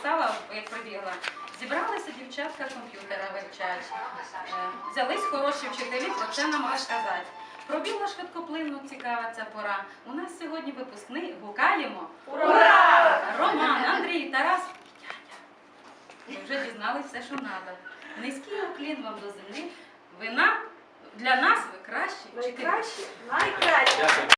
встала, як пробігла. Зібралися дівчатка комп'ютера вивчать, е, взялись хороші вчителі, про це нам розказати. Пробігла швидкоплинно, цікава ця пора. У нас сьогодні випускний гукаємо. Ура! Роман, Андрій, Тарас. Ви вже дізнались все, що треба. Низький уклін вам до землі. Вина для нас ви кращі. чи кращі? Найкращі.